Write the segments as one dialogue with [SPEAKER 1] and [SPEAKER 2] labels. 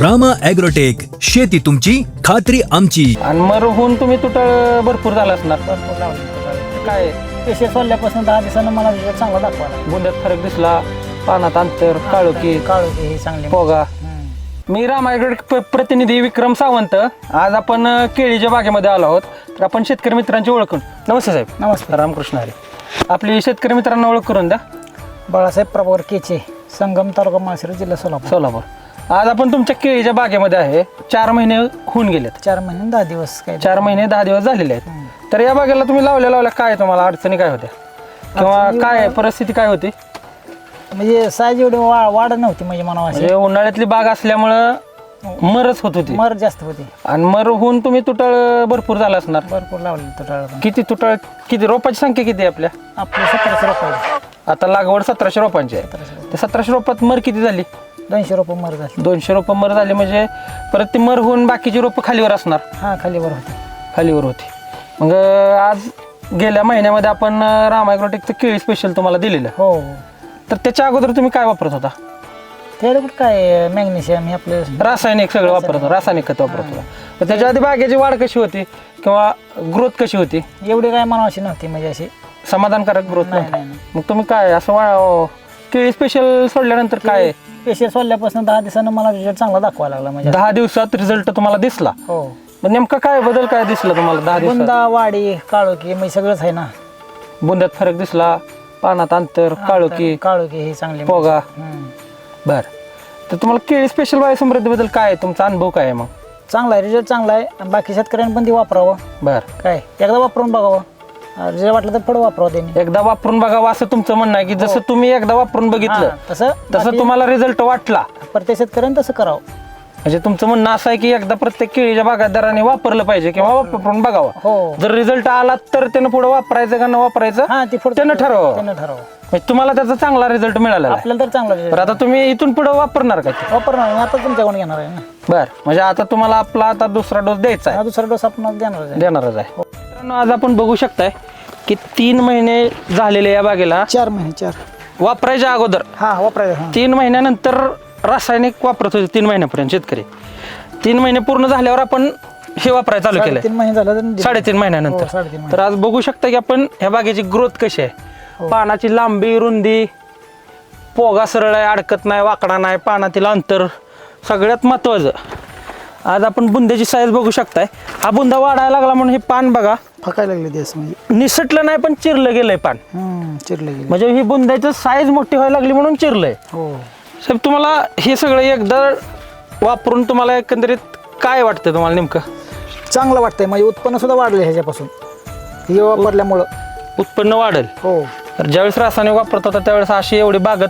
[SPEAKER 1] Rama agrotech शेती तुमची खात्री आमची.
[SPEAKER 2] आणि मरहून तुम्ही तुटळ भरपूर झाला असणार.
[SPEAKER 3] भरपूर लावले तुटाळे.
[SPEAKER 2] काय?
[SPEAKER 3] पेशे सोडल्यापासून दहा दिवसानं मला रिझल्ट चांगला दाखवायला
[SPEAKER 2] बुंद्यात फरक दिसला पानात अंतर काळोखी
[SPEAKER 3] काळोखी ही चांगली.
[SPEAKER 2] पोगा.
[SPEAKER 3] हम्म.
[SPEAKER 2] मी रामायगड प्रतिनिधी विक्रम सावंत. आज आपण अ, केळीच्या बागेमध्ये आलो आहोत. तर आपण शेतकरी मित्रांची ओळख करून नमस्ते साहेब.
[SPEAKER 3] नमस्कार
[SPEAKER 2] रामकृष्ण हरी. आपली शेतकरी मित्रांना ओळख करून द्या.
[SPEAKER 3] बाळासाहेब प्रभाकर केचे संगम तालुका माळशिरस जिल्हा सोलापूर.
[SPEAKER 2] सोलापूर. आज आपण तुमच्या केळीच्या बागेमध्ये आहे. चार महिने होऊन गेलेत.
[SPEAKER 3] चार महिने दहा दिवस काय
[SPEAKER 2] चार महिने दहा दिवस झालेले आहेत. तर या बागेला तुम्ही लावल्या लावल्या काय तुम्हाला अडचणी काय होत्या? किंवा काय परिस्थिती काय होती?
[SPEAKER 3] म्हणजे साईज एवढी वा वाढ नव्हती म्हणजे मला अशी
[SPEAKER 2] म्हणजे उन्हाळ्यातली बाग असल्यामुळं मरच होत होती.
[SPEAKER 3] मर जास्त होती.
[SPEAKER 2] आणि मर होऊन तुम्ही तुटळ भरपूर झाला असणार.
[SPEAKER 3] भरपूर लावले तुटाळ पण.
[SPEAKER 2] किती तुटळ किती रोपाची संख्या किती आहे आपल्या?
[SPEAKER 3] आपले सतराशे रुपये
[SPEAKER 2] आता लागवड सतराशे रोपांची आहे. त्या सतराशे रोपात मर किती झाली?
[SPEAKER 3] दोनशे रुपये मर झाली.
[SPEAKER 2] दोनशे रोपं मर झाली म्हणजे परत ती मर होऊन बाकीची रोपं खालीवर असणार?
[SPEAKER 3] हा खालीवर होती.
[SPEAKER 2] खालीवर होती. मग आज गेल्या महिन्यामध्ये आपण रामायग्रोटेकचं केळी स्पेशल तुम्हाला दिलेलं.
[SPEAKER 3] हो.
[SPEAKER 2] तर त्याच्या अगोदर तुम्ही काय वापरत होता?
[SPEAKER 3] त्याला कुठं काय मॅग्नेशियम हे आपले
[SPEAKER 2] रासायनिक सगळं वापरत होता रासायनिक. खत वापरत होता. त्याच्या आधी बागेची वाढ कशी होती किंवा ग्रोथ कशी होती?
[SPEAKER 3] एवढी काय मला अशी नव्हती म्हणजे अशी.
[SPEAKER 2] समाधानकारक ग्रोथ
[SPEAKER 3] नाही
[SPEAKER 2] नव्हती.
[SPEAKER 3] नाही. नाही
[SPEAKER 2] मग तुम्ही काय असं वा- केळी स्पेशल सोडल्यानंतर काय?
[SPEAKER 3] पेशे सोडल्यापासून दहा दिवसानं मला रिझल्ट चांगला दाखवायला लागला म्हणजे
[SPEAKER 2] दहा दिवसात रिझल्ट तुम्हाला दिसला?
[SPEAKER 3] हो.
[SPEAKER 2] मग नेमकं काय बदल काय दिसला तुम्हाला दहा दिवसात?
[SPEAKER 3] बुंदा वाडी काळोखी म्हणजे सगळंच आहे ना.
[SPEAKER 2] बुंद्यात फरक दिसला पानात अंतर काळोखी
[SPEAKER 3] काळोखी ही चांगली
[SPEAKER 2] पोगा.
[SPEAKER 3] हम्म.
[SPEAKER 2] बर. तर तुम्हाला केळी स्पेशल वायू समृद्धीबद्दल काय आहे? तुमचा अनुभव काय आहे मग?
[SPEAKER 3] चांगला आहे रिझल्ट चांगला आहे. आणि बाकी शेतकऱ्यांनी पण ती वापरावं.
[SPEAKER 2] बर.
[SPEAKER 3] काय एकदा वापरून बघावं. रिझल्ट वाटलं तर पुढे वापरावं त्यांनी.
[SPEAKER 2] एकदा वापरून बघावं असं तुमचं म्हणणं आहे की जसं तुम्ही एकदा वापरून बघितलं
[SPEAKER 3] हा, तसं
[SPEAKER 2] तसं तुम्हाला रिझल्ट वाटला.
[SPEAKER 3] प्रत्येक शेतकऱ्यांनी तसं करावं.
[SPEAKER 2] म्हणजे तुमचं म्हणणं असं आहे की एकदा प्रत्येक केळीच्या बागायतदाराने वापरलं पाहिजे किंवा वापरून बघावं.
[SPEAKER 3] हो.
[SPEAKER 2] जर रिझल्ट आला तर त्यानं पुढे वापरायचं का न वापरायचं?
[SPEAKER 3] हा ती
[SPEAKER 2] त्यानं ठरवावं.
[SPEAKER 3] त्यानं ठरवावं.
[SPEAKER 2] म्हणजे तुम्हाला त्याचा चांगला रिझल्ट मिळाला.
[SPEAKER 3] आपल्याला तर चांगला
[SPEAKER 2] आता तुम्ही इथून पुढे वापरणार का ते?
[SPEAKER 3] वापरणार आता तुमच्याकडून घेणार आहे ना.
[SPEAKER 2] बर म्हणजे आता तुम्हाला आपला आता दुसरा डोस द्यायचा आहे.
[SPEAKER 3] हा दुसरा डोस आपण देणार आहे.
[SPEAKER 2] देणारच आहे. मित्रांनो आज आपण बघू शकताय की तीन महिने झालेले या बागेला.
[SPEAKER 3] चार महिने चार.
[SPEAKER 2] वापरायच्या अगोदर.
[SPEAKER 3] हा वापरायचं हा.
[SPEAKER 2] तीन महिन्यानंतर रासायनिक वापरत होते तीन महिन्यापर्यंत शेतकरी. तीन महिने पूर्ण झाल्यावर आपण हे वापरायला चालू केलंय.
[SPEAKER 3] तीन महिने झालं तर.
[SPEAKER 2] साडेतीन
[SPEAKER 3] हो,
[SPEAKER 2] महिन्यानंतर
[SPEAKER 3] महिने.
[SPEAKER 2] तर आज बघू शकता की आपण ह्या बागेची ग्रोथ कशी आहे. पानाची लांबी रुंदी पोगा सरळ आहे अडकत नाही वाकडा नाही पानातील अंतर सगळ्यात महत्वाचं आज आपण बुंद्याची साईज बघू शकताय. हा बुंदा वाढायला लागला म्हणून हे पान बघा.
[SPEAKER 3] फकायला लागले दिवस म्हणजे.
[SPEAKER 2] निसटलं नाही पण चिरलं गेलंय पान.
[SPEAKER 3] हम्म, चिरले गेले
[SPEAKER 2] म्हणजे ही बुंद्याचं साईज मोठी व्हायला लागली म्हणून चिरलंय.
[SPEAKER 3] हो.
[SPEAKER 2] साहेब तुम्हाला हे सगळं एकदा वापरून तुम्हाला एकंदरीत काय वाटतं तुम्हाला नेमकं?
[SPEAKER 3] चांगलं वाटतंय. म्हणजे उत्पन्न सुद्धा वाढलं ह्याच्यापासून. हे वापरल्यामुळं.
[SPEAKER 2] उत्पन्न वाढेल.
[SPEAKER 3] हो.
[SPEAKER 2] तर ज्यावेळेस रासायनिक वापरत होता त्यावेळेस अशी एवढी बागत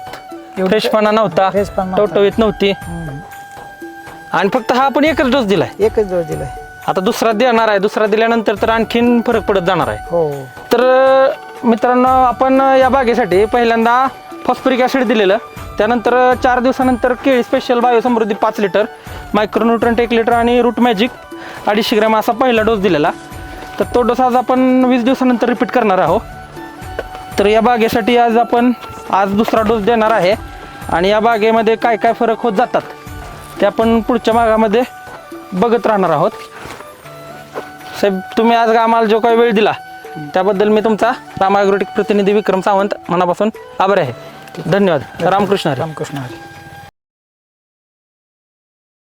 [SPEAKER 3] एवढी
[SPEAKER 2] फ्रेशपणा नव्हता.
[SPEAKER 3] फ्रेशपणा नव्हता.
[SPEAKER 2] टवटवीत नव्हती.
[SPEAKER 3] हम्म.
[SPEAKER 2] आणि फक्त हा आपण एकच डोस दिलाय.
[SPEAKER 3] एकच डोस दिलाय.
[SPEAKER 2] आता दुसरा देणार आहे. दुसरा दिल्यानंतर तर आणखीन फरक पडत जाणार आहे.
[SPEAKER 3] हो.
[SPEAKER 2] तर मित्रांनो आपण या बागेसाठी पहिल्यांदा फॉस्फरिक ॲसिड दिलेलं. त्यानंतर चार दिवसानंतर केळी स्पेशल बायोसमृद्धी पाच लिटर मायक्रोन्युट्रंट एक लिटर आणि रूट मॅजिक अडीचशे ग्रॅम असा पहिला डोस दिलेला. तर तो डोस आज आपण वीस दिवसानंतर रिपीट करणार आहोत. तर या बागेसाठी आज आपण आज दुसरा डोस देणार आहे. आणि या बागेमध्ये काय काय फरक होत जातात ते आपण पुढच्या भागामध्ये बघत राहणार आहोत. साहेब तुम्ही आज आम्हाला जो काही वेळ दिला त्याबद्दल मी तुमचा रामायग्रोटिक प्रतिनिधी विक्रम सावंत मनापासून आभारी आहे. धन्यवाद. रामकृष्ण हरी.
[SPEAKER 3] रामकृष्ण हरी.